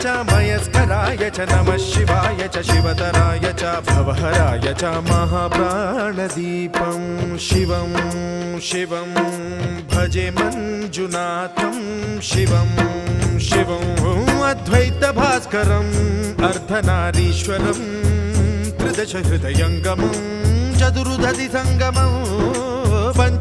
च मयस्कराय च नमः शिवाय च शिवतराय च भवहराय च महाप्राणदीपं शिवं शिवं भजे मञ्जुनाथं शिवं शिवं अद्वैतभास्करम् अर्धनारीश्वरं त्रिदश हृदयङ्गमं चतुर्दधि सङ्गमम्